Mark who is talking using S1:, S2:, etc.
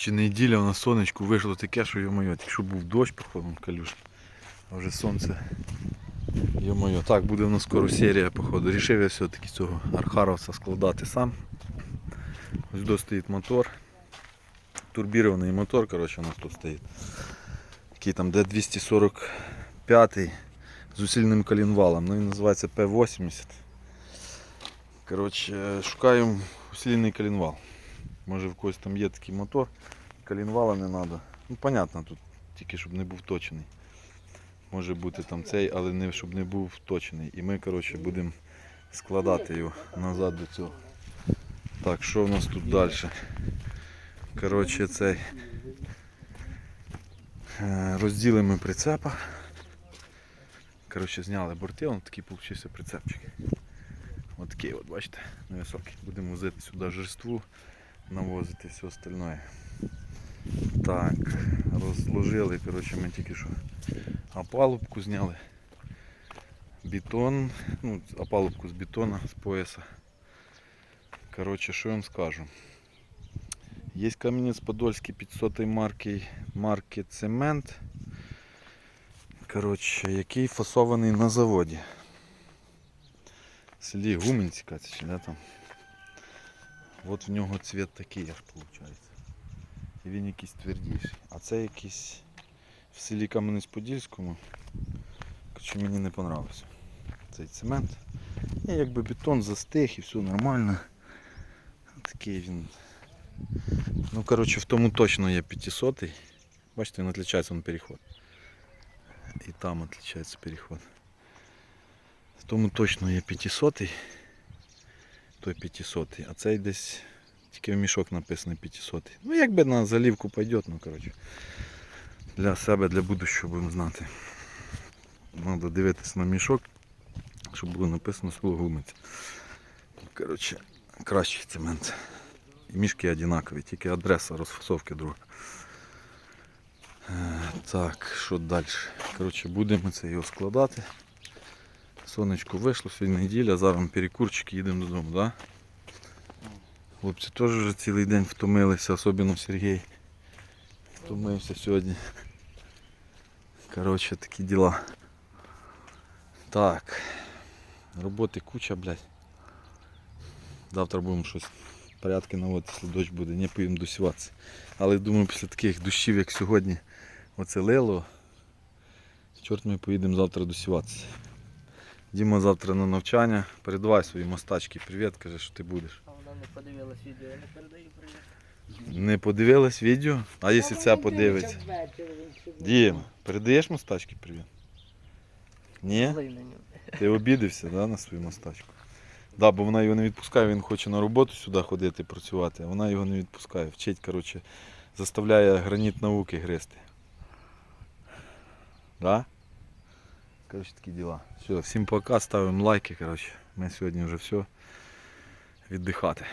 S1: чи неділя на сонечку вийшло таке, що йо-моє, якщо був дощ, походу, калюш, а вже сонце. Йо-моє, так буде в нас скоро серія, походу. Рішив я все-таки цього архаровця складати сам. Ось до стоїть мотор. Турбірований мотор, коротше, у нас тут стоїть. Який там D245 з усиленим колінвалом. Ну він називається P80. Коротше, шукаємо усилений колінвал. Може в когось там є такий мотор, колінвала не треба. Ну, понятно, тут тільки щоб не був точений. Може бути там цей, але не, щоб не був точений. І ми, коротше, будемо складати його назад до цього. Так, що в нас тут далі? Коротше, цей. е, Розділимо прицепа. Коротше, зняли борти, он такий получився прицепчик. Ось такий от, бачите, невисокий. Будемо возити сюди жерству, навозити все остальне. Так, розложили, коротше, ми тільки що опалубку зняли. Бетон, ну, опалубку з бетона, з пояса. Коротше, що я вам скажу. Є камінець Подольський 500 марки, марки Цемент. Коротше, який фасований на заводі. В селі Гуменці, кажеться, чи де там. От в нього цвіт такий аж виходить. І він якийсь твердіший. А це якийсь в селі Кам'янець-Подільському. Коротше, мені не понравився цей цемент. І якби бетон застиг і все нормально. Такий він. Ну коротше в тому точно є 500 Бачите, він відрізняється він переход. І там відрізняється переход. В тому точно є 500 той 500 а цей десь тільки в мішок написано 500 Ну якби на заливку пойдет, ну коротше. Для себе, для будущого будемо знати. Треба дивитися на мішок, щоб було написано слово гумець. Коротше, кращий цемент. І мішки однакові, тільки адреса розфасовки друга. Е, Так, що далі? Коротше, будемо це його складати. Сонечко вийшло, сьогодні неділя, зараз перекурчик їдемо додому, да? Хлопці теж вже цілий день втомилися, особливо Сергій. Втомився сьогодні. Коротше, такі діла. Так. Роботи куча, блядь. Завтра будемо щось порядки наводити, якщо дощ буде, не поїдемо досіватися. Але думаю, після таких дощів, як сьогодні, оце лило, чорт ми поїдемо завтра досіватися. Діма завтра на навчання. Передавай своїй мостачці привіт, каже, що ти будеш.
S2: А вона не подивилась відео, я не передаю привіт.
S1: Не подивилась відео? А якщо ця подивиться? Дім, передаєш мостачки привіт? Ні? Ти обідився да, на свою мостачку? Да, бо вона його не відпускає, він хоче на роботу сюди ходити працювати, а вона його не відпускає. Вчить, коротше, заставляє граніт науки гризти. Да? Коротше, такі діла. Все, всім пока, ставимо лайки. Коротше. Ми сьогодні вже все віддихати.